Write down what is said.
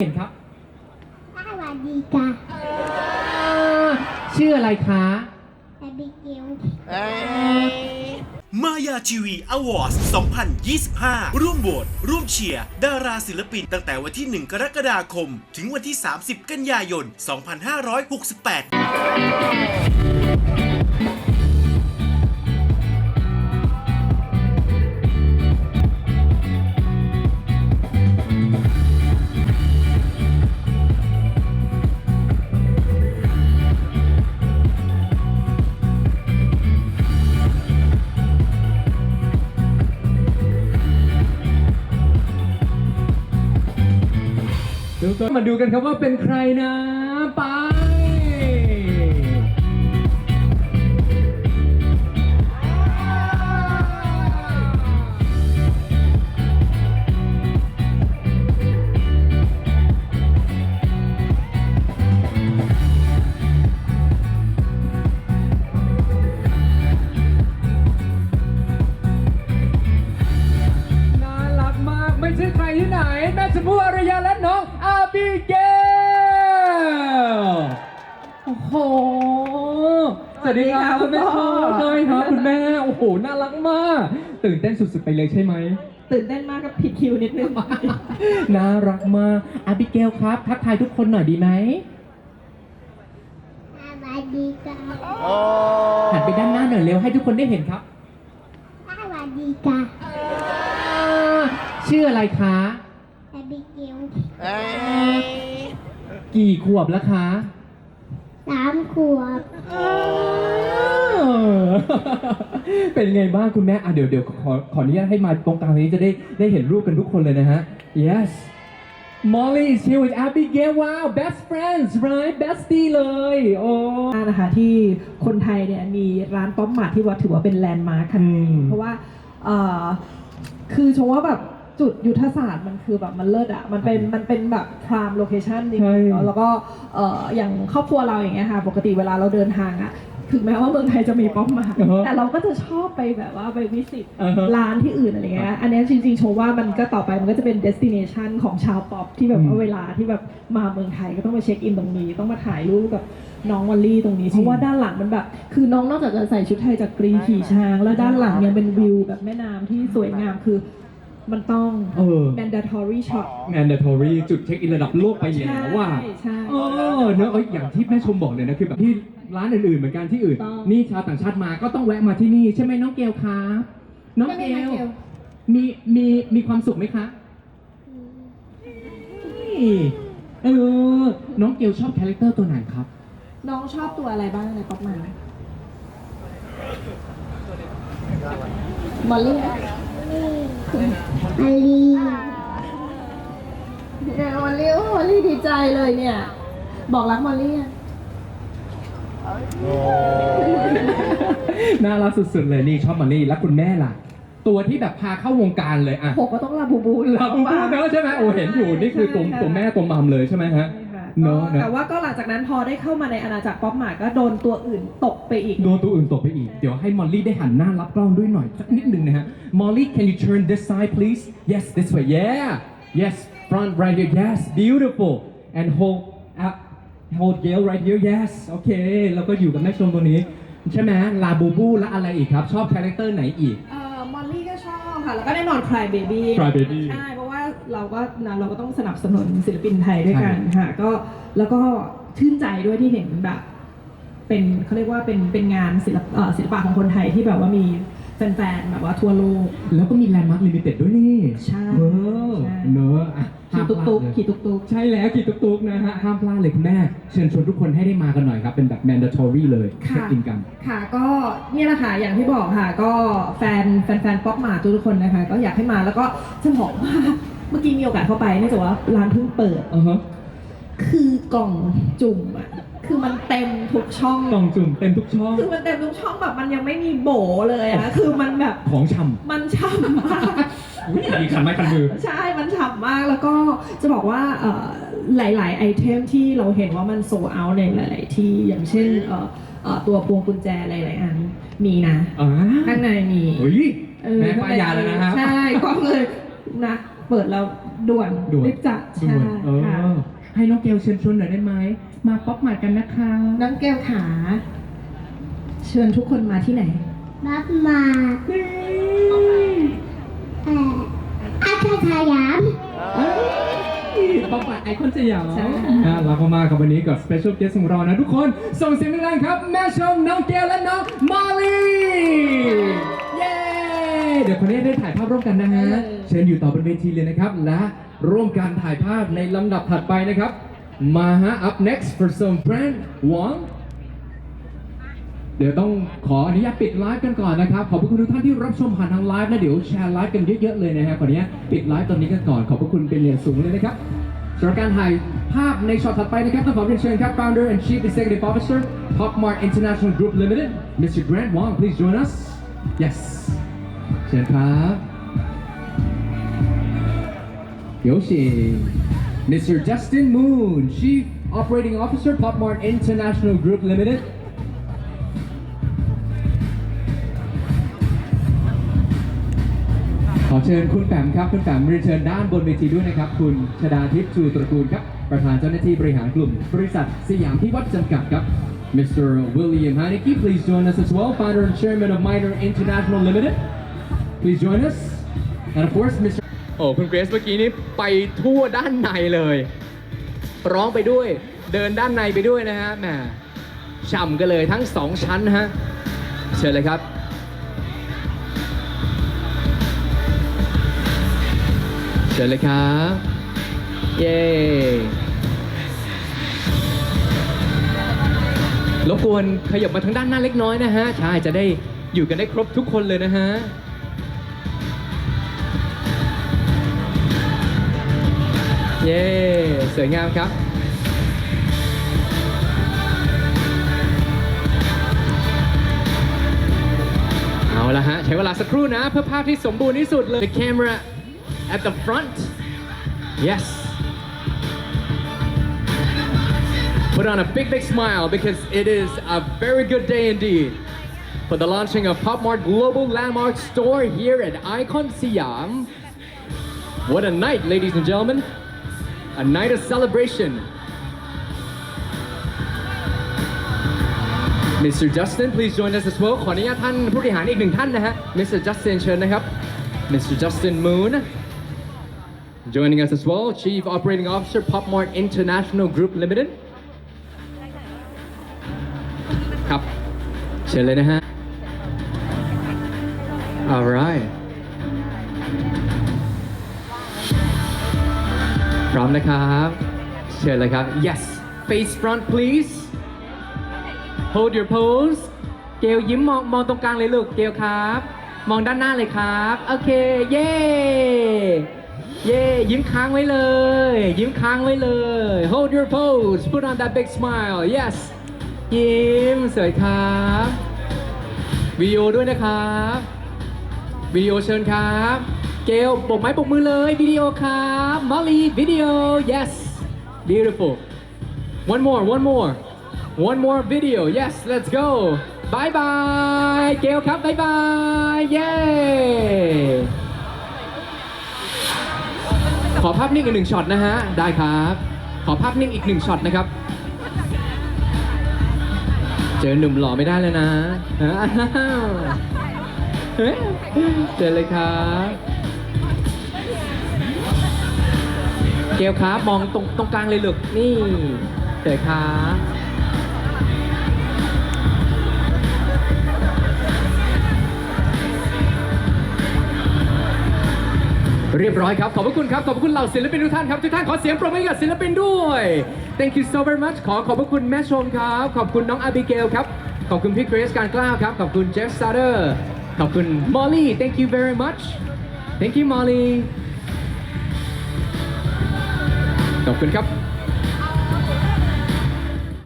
เห็นครับสวัสดีค่ะชื่ออะไรคะแอบิเกลมายาทีวีอวอร์ด2025 ร่วมโหวตร่วมเชียร์ ดาราศิลปินตั้งแต่วันที่ 1 กรกฎาคม ถึงวันที่ 30 กันยายน 2568 มาดูกันครับว่าเป็นใครนะ ชมพู่อารยาและน้องอาบิเกลโอ้โหสวัสดีครับคุณแม่พ่อใช่ครับคุณแม่โอ้โหน่ารักมาก ตื่นเต้นสุดๆไปเลยใช่ไหมตื่นเต้นมากกับผิดคิวนิดนึงน่ารักมากอาบิเกลครับ ทักทายทุกคนหน่อยดีไหมสวัสดีค่ะหันไปด้านหน้าหน่อยเร็วให้ทุกคนได้เห็นครับสวัสดีค่ะชื่ออะไรคะ แอบิเกลกี่ขวบแล้วคะสามขวบเป็นไงบ้างคุณแม่อะเดี๋ยวเดี๋ยวขอขออนุญาตให้มาตรงกลางนี้จะได้ได้เห็นรูปกันทุกคนเลยนะฮะ yes Molly is here with Abigail wow best friends right bestie เลยโอ้นะคะที่คนไทยเนี่ยมีร้านป๊อปมาร์ทที่ว่าถือว่าเป็นแลนด์มาร์คค่ะอืม เพราะว่าเอ่อคือชมว่าแบบ จุดยุทธศาสตร์มันคือแบบมันเลิศอะมันเป็นมันเป็นแบบพรามโลเคชันจริงใช่ๆเนอะแล้วก็เอ่ออย่างครอบครัวเราอย่างเงี้ยค่ะปกติเวลาเราเดินทางอะถึงแม้ว่าเมืองไทยจะมีป๊อปมาร์ทอ่าฮะแต่เราก็จะชอบไปแบบว่าไปวิสิตอ่าฮะร้านที่อื่นอะไรเงี้ย อันเนี้ยจริงๆชมว่ามันก็ต่อไปมันก็จะเป็น destination ของชาวป๊อปที่แบบอืว่ามเวลาที่แบบมาเมืองไทยก็ต้องมาเช็คอินตรงนี้ ต้องมาถ่ายรูปกับน้องวอลลี่ตรงนี้ เพราะว่าด้านหลังมันแบบ คือน้องนอกจากจะใส่ชุดไทยจากกรีขี่ช้าง แล้วด้านหลังยังเป็นวิวแบบแม่น้ำที่สวยงามคือ มันต้อง เออ mandatory shot mandatory จุดเช็คอินระดับโลกไปแล้วว่า ใช่ใช่ เออเนอะเอ้ยอย่างที่แม่ชมบอกเลยนะคือแบบที่ร้านอื่นๆเหมือนกันที่อื่นต้อง นี่ชาวต่างชาติมาก็ต้องแวะมาที่นี่ ใช่ไหมน้องเกลครับน้องเกลมีมีมีความสุขไหมคะนี่เออน้องเกลชอบคาแรคเตอร์ตัวไหนครับ น้องชอบตัวอะไรบ้างในป๊อปมาร์มอลลี่ อาลีเนี่ยมอลลี่โอ้มอลลี่ดีใจเลยเนี่ย บอกรักมอลลี่อะน่ารักสุดๆเลยนี่ชอบมันนี่แล้วคุณแม่ล่ะ ตัวที่แบบพาเข้าวงการเลยอะผมก็ต้องลาบูบูลาบูบูเนอะใช่ไหมโอ้เห็นอยู่นี่คือตัวตัวแม่ตัวมัมเลยใช่ไหมฮะใช่ค่ะ เนอะเนอะแต่ว่าก็หลังจากนั้นพอได้เข้ามาในอาณาจักรป๊อปมาร์ทก็โดนตัวอื่นตกไปอีก โดนตัวอื่นตกไปอีก เดี๋ยวให้มอลลี่ได้หันหน้ารับกล้องด้วยหน่อยสักนิดหนึ่งนะฮะ Molly can you turn this side please yes this way yeah yes front right here yes beautiful and hold up hold Gail right here yes โอเค แล้วก็อยู่กับแม่ชมตัวนี้ ใช่ไหมลาบูบูและอะไรอีกครับ ชอบคาแรคเตอร์ไหนอีก เอ่อมอลลี่ก็ชอบค่ะ แล้วก็แน่นอน Cry Baby Cry Baby ใช่เพราะว่า เราก็นะเราก็ต้องสนับสนุนศิลปินไทยด้วยกันค่ะ ก็แล้วก็ชื่นใจด้วยที่เห็นแบบ เป็นเขาเรียกว่าเป็นเป็นงานศิลปเอ่อศิลปะของคนไทยที่แบบว่ามีแฟนๆแบบว่าทั่วโลก แล้วก็มีแลนด์มาร์คลิมิเต็ดด้วยนี่ ใช่เออใช่เนอะอะขี่ตุ๊กตุ๊กห้ามพลาดเลยขี่ตุ๊กตุ๊กใช่แล้วขี่ตุ๊กๆนะฮะห้ามพลาดเลยคุณแม่ เชิญชวนทุกคนให้ได้มากันหน่อยครับ เป็นแบบ mandatory เลยค่ะเช็คอินกัน ค่ะก็เนี่ยแหละค่ะ อย่างที่บอกค่ะ ก็แฟนแฟนแฟนป๊อปมาทุกคนนะคะ ก็อยากให้มาแล้วก็จะบอกว่า เมื่อกี้มีโอกาสเข้าไปเนื่องจากว่าร้านเพิ่งเปิดอือฮะคือกล่องจุ่มอะคือมันเต็มทุกช่อง กล่องจุ่มเต็มทุกช่อง คือมันเต็มทุกช่องแบบมันยังไม่มีโบเลยอะคือมันแบบของชมันช่ำมากำอุ๊ยมีขันไม้ขันมือ ใช่ มันฉ่ำมาก แล้วก็จะบอกว่าเอ่อหลาย ๆ ไอเทมที่เราเห็นว่ามันโซเอาในหลาย ๆ ที่ อย่างเช่นเอ่อเอ่อตัวพวงกุญแจหลาย ๆ อัน มีนะ อ่าข้างในมีเฮ้ยเออแม่ป้ายยาแล้วนะครับ ใช่ก็เลยนะ เปิดแล้วด่วนด่วน รีบจัดด่ใช่วนเอค่ะอให้น้องเกลเชิญชวนหน่อยได้ไหม มาป๊อปมากันนะคะน้องแก้วขาเชิญทุกคนมาที่ไหน บับมาเอ่ออาคาสยามป๊อปมาไอคอนสยามใช่ น่ารักมากๆครับวันนี้กับ special guest ของเรานะทุกคน ส่งเสียงดังๆครับ แม่ชมน้องเกลและน้องมาลี ร่วมกันนะฮะเชิญอยู่ต่อบนเวทีเลยนะครับ และร่วมการถ่ายภาพในลำดับถัดไปนะครับ มาฮะ up next for some brand Wang เดี๋ยวต้องขออนุญาตปิดไลฟ์กันก่อนนะครับ ขอบพระคุณทุกท่านที่รับชมผ่านทางไลฟ์นะเดี๋ยวแชร์ไลฟ์กันเยอะๆเลยนะฮะขออนุญาตปิดไลฟ์ตอนนี้กันก่อน ขอบพระคุณเป็นอย่างสูงเลยนะครับสำหรับการถ่ายภาพในช็อตถัดไปนะครับต้องขอเรียนเชิญครับ Founder and Chief Executive Officer Pop Mart International Group Limited Mr. Grant Wong please join us yes เชิญครับ 有请 Mr. Justin Moon Chief Operating Officer Pop Mart International Group Limited ขอเชิญคุณแปมครับ คุณแปมเรียนเชิญด้านบนเวทีด้วยนะครับ คุณชดาทิพย์ชูตระกูลครับ ประธานเจ้าหน้าที่บริหารกลุ่ม บริษัทสยามพิวัฒน์จำกัดครับ Mr. William Haneke please join us as well founder and chairman of Minor International Limited please join us and of course Mr. โอ้คุณเกรซเมื่อกี้นี้ไปทั่วด้านในเลย ร้องไปด้วย เดินด้านในไปด้วยนะฮะแหมฉ่ำกันเลยทั้งสองชั้นฮะเชิญเลยครับเชิญเลยครับเย้รบกวนขยับมาทางด้านหน้าเล็กน้อยนะฮะใช่จะได้อยู่กันได้ครบทุกคนเลยนะฮะ เย้ สวยงามครับ เอาละฮะ ใช้เวลาสักครู่นะ เพื่อภาพที่สมบูรณ์ที่สุดเลย The camera at the front yes put on a big big smile because it is a very good day indeed for the launching of Pop Mart Global Landmark Store here at Icon Siam what a night ladies and gentlemen a night of celebration Mr. Justin please join us as well ขออนุญาตท่านผู้บริหารอีกหนึ่งท่านนะฮะ Mr. Justin เชิญนะครับ Mr. Justin Moon joining us as well Chief Operating Officer Pop Mart International Group Limited ครับ เชิญเลยนะฮะ alright พร้อมนะครับ เชิญเลยครับ yes face front please hold your pose เกลยิ้มมองมองตรงกลางเลยลูก เกลครับ มองด้านหน้าเลยครับ โอเค เย้เย้ยิ้มค้างไว้เลย ยิ้มค้างไว้เลย hold your pose put on that big smile yes ยิ้มสวยครับวิดีโอด้วยนะครับวิดีโอเชิญครับ เกลปกไม้ปกมือเลยวิดีโอครับมอลลี่วิดีโอ yes beautiful one more one more one more video yes let's go bye bye เกลครับ bye bye เย้ขอภาพนิ่งอีกหนึ่งช็อตนะฮะ ได้ครับ ขอภาพนิ่งอีกหนึ่งช็อตนะครับ เจอหนุ่มหล่อไม่ได้เลยนะอ้วเฮ้ยเจอเลยครับ เกลครับมองตรงตรงกลางเลยลูกนี่เจอครับเรียบร้อยครับขอบพระคุณครับขอบพระคุณเหล่าศิลปินทุกท่านครับทุกท่านขอเสียงปรบมือให้กับศิลปินด้วย thank you so very much ขอขอบพระคุณแม่ชมครับ ขอบคุณน้องอาบิเกลครับขอบคุณพี่เกรซการกล้าวครับขอบคุณเจฟซาร์เดอร์ขอบคุณมอลลี่ thank you very much thank you Molly ขอบคุณครับ